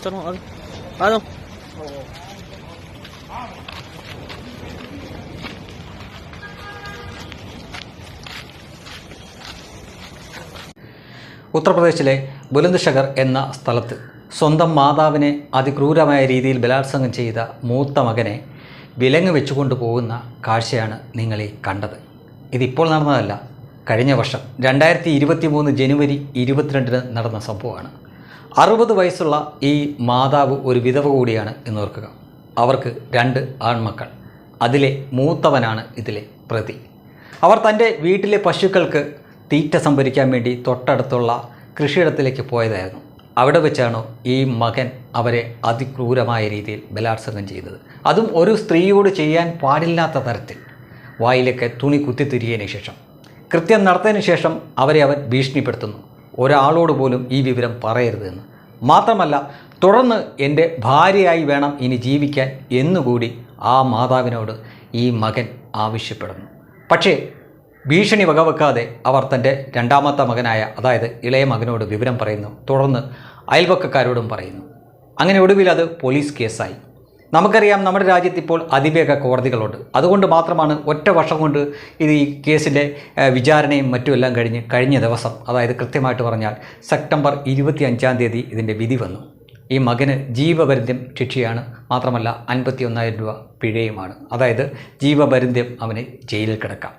चलो आ जाओ आ जाओ ഉത്തർപ്രദേശിലെ ബുലന്ദ് എന്ന സ്ഥലത്ത് സ്വന്തം മാതാവിനെ അതിക്രൂരമായ രീതിയിൽ ബലാത്സംഗം ചെയ്ത മൂത്ത മകനെ വിലങ്ങ് വെച്ചുകൊണ്ട് പോകുന്ന കാഴ്ചയാണ് നിങ്ങൾ ഈ കണ്ടത് ഇതിപ്പോൾ നടന്നതല്ല കഴിഞ്ഞ വർഷം രണ്ടായിരത്തി ഇരുപത്തി മൂന്ന് ജനുവരി ഇരുപത്തിരണ്ടിന് നടന്ന സംഭവമാണ് അറുപത് വയസ്സുള്ള ഈ മാതാവ് ഒരു വിധവ കൂടിയാണ് എന്ന് ഓർക്കുക. അവർക്ക് രണ്ട് ആൺമക്കൾ. അതിലെ മൂത്തവനാണ് ഇതിലെ പ്രതി. അവർ തന്റെ വീട്ടിലെ പശുക്കൾക്ക് തീറ്റ സംഭരിക്കാൻ വേണ്ടി തൊട്ടടുത്തുള്ള കൃഷിയിടത്തിലേക്ക് പോയതായിരുന്നു. അവിടെ വെച്ചാണ് ഈ മകൻ അവരെ അതിക്രൂരമായ രീതിയിൽ ബലാത്സംഗം ചെയ്തത്. അതും ഒരു സ്ത്രീയോട് ചെയ്യാൻ പാടില്ലാത്ത തരത്തിൽ. വായിലൊക്കെ തുണി കുത്തിത്തിരിയതിന് ശേഷം. കൃത്യം നടത്തിയതിന് ശേഷം അവരെ അവൻ ഭീഷണിപ്പെടുത്തുന്നു. ഒരാളോട് പോലും ഈ വിവരം പറയരുതെന്ന് മാത്രമല്ല തുടർന്ന് എന്റെ ഭാര്യയായി വേണം ഇനി ജീവിക്കാൻ എന്നുകൂടി ആ മാതാവിനോട് ഈ മകൻ ആവശ്യപ്പെടുന്നു. പക്ഷേ ഭീഷണി വകവെക്കാതെ അവർ തന്റെ രണ്ടാമത്തെ മകനായ അതായത് ഇളയ മകനോട് വിവരം പറയുന്നു. തുടർന്ന് അയൽപക്കക്കാരോടും പറയുന്നു. അങ്ങനെ ഒടുവിൽ അത് പോലീസ് കേസായി. നമുക്കറിയാം നമ്മുടെ രാജ്യത്ത് ഇപ്പോൾ അതിവേഗ കോടതികളുണ്ട്. അതുകൊണ്ട് മാത്രമാണ് ഒറ്റ വർഷം കൊണ്ട് ഇത് ഈ കേസിന്റെ വിചാരണയും മറ്റുമെല്ലാം കഴിഞ്ഞ് കഴിഞ്ഞ ദിവസം അതായത് കൃത്യമായിട്ട് പറഞ്ഞാൽ സെപ്റ്റംബർ ഇരുപത്തി അഞ്ചാം തീയതി ഇതിന്റെ വിധി വന്നു. ഈ മകന് ജീവപര്യന്തം ശിക്ഷയാണ് മാത്രമല്ല അൻപത്തി ഒന്നായിരം രൂപ പിഴയുമാണ്. അതായത് ജീവപര്യന്തം അവന് ജയിലിൽ കിടക്കാം.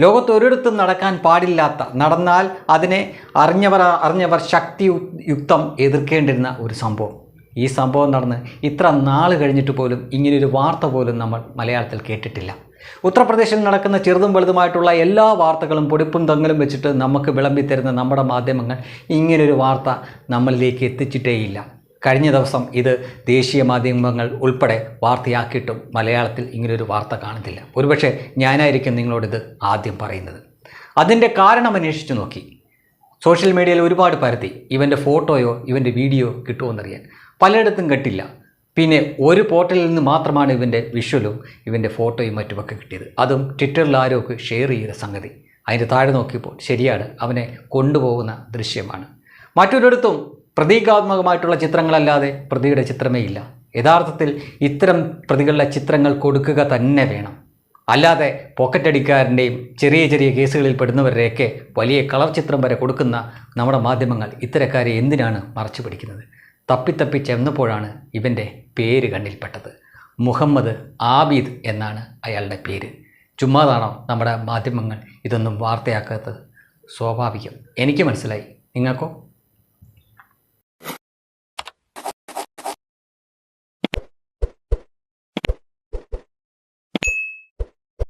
ലോകത്ത് ഒരിടത്തും നടക്കാൻ പാടില്ലാത്ത നടന്നാൽ അതിനെ അറിഞ്ഞവർ അറിഞ്ഞവർ ശക്തി യുക്തം എതിർക്കേണ്ടിരുന്ന ഒരു സംഭവം. ഈ സംഭവം നടന്ന് ഇത്ര നാൾ കഴിഞ്ഞിട്ട് പോലും ഇങ്ങനെയൊരു വാർത്ത പോലും നമ്മൾ മലയാളത്തിൽ കേട്ടിട്ടില്ല. ഉത്തർപ്രദേശിൽ നടക്കുന്ന ചെറുതും വലുതുമായിട്ടുള്ള എല്ലാ വാർത്തകളും പൊടിപ്പും തങ്ങലും വെച്ചിട്ട് നമുക്ക് വിളമ്പി തരുന്ന നമ്മുടെ മാധ്യമങ്ങൾ ഇങ്ങനൊരു വാർത്ത നമ്മളിലേക്ക് എത്തിച്ചിട്ടേയില്ല. കഴിഞ്ഞ ദിവസം ഇത് ദേശീയ മാധ്യമങ്ങൾ ഉൾപ്പെടെ വാർത്തയാക്കിയിട്ടും മലയാളത്തിൽ ഇങ്ങനൊരു വാർത്ത കാണുന്നില്ല. ഒരുപക്ഷെ ഞാനായിരിക്കും നിങ്ങളോടിത് ആദ്യം പറയുന്നത്. അതിന്റെ കാരണം അന്വേഷിച്ചു നോക്കി. സോഷ്യൽ മീഡിയയിൽ ഒരുപാട് പരത്തി. ഇവന്റെ ഫോട്ടോയോ ഇവന്റെ വീഡിയോ കിട്ടുമോയെന്നറിയാൻ പലയിടത്തും കിട്ടില്ല. പിന്നെ ഒരു പോർട്ടലിൽ നിന്ന് മാത്രമാണ് ഇവന്റെ വിഷ്വലും ഇവന്റെ ഫോട്ടോയും മറ്റുമൊക്കെ കിട്ടിയത്. അതും ട്വിറ്ററിൽ ആരോക്ക് ഷെയർ ചെയ്ത സംഗതി. അതിന്റെ താഴെ നോക്കിയപ്പോൾ ശരിയാണ് അവനെ കൊണ്ടുപോകുന്ന ദൃശ്യമാണ്. മറ്റൊരിടത്തും പ്രതീകാത്മകമായിട്ടുള്ള ചിത്രങ്ങളല്ലാതെ പ്രതിയുടെ ചിത്രമേ ഇല്ല. യഥാർത്ഥത്തിൽ ഇത്തരം പ്രതികളുടെ ചിത്രങ്ങൾ കൊടുക്കുക തന്നെ വേണം. അല്ലാതെ പോക്കറ്റടിക്കാരന്റെയും ചെറിയ ചെറിയ കേസുകളിൽ പെടുന്നവരുടെയൊക്കെ വലിയ കളർ ചിത്രം വരെ കൊടുക്കുന്ന നമ്മുടെ മാധ്യമങ്ങൾ ഇത്തരക്കാരെ എന്തിനാണ് മറച്ചു പിടിക്കുന്നത്? തപ്പിത്തപ്പി ചെന്നപ്പോഴാണ് ഇവന്റെ പേര് കണ്ണിൽപ്പെട്ടത്. മുഹമ്മദ് ആബിദ് എന്നാണ് അയാളുടെ പേര്. ചുമ്മാതാണോ നമ്മുടെ മാധ്യമങ്ങൾ ഇതൊന്നും വാർത്തയാക്കാത്തത്? സ്വാഭാവികം. എനിക്ക് മനസ്സിലായി. നിങ്ങൾക്കോ?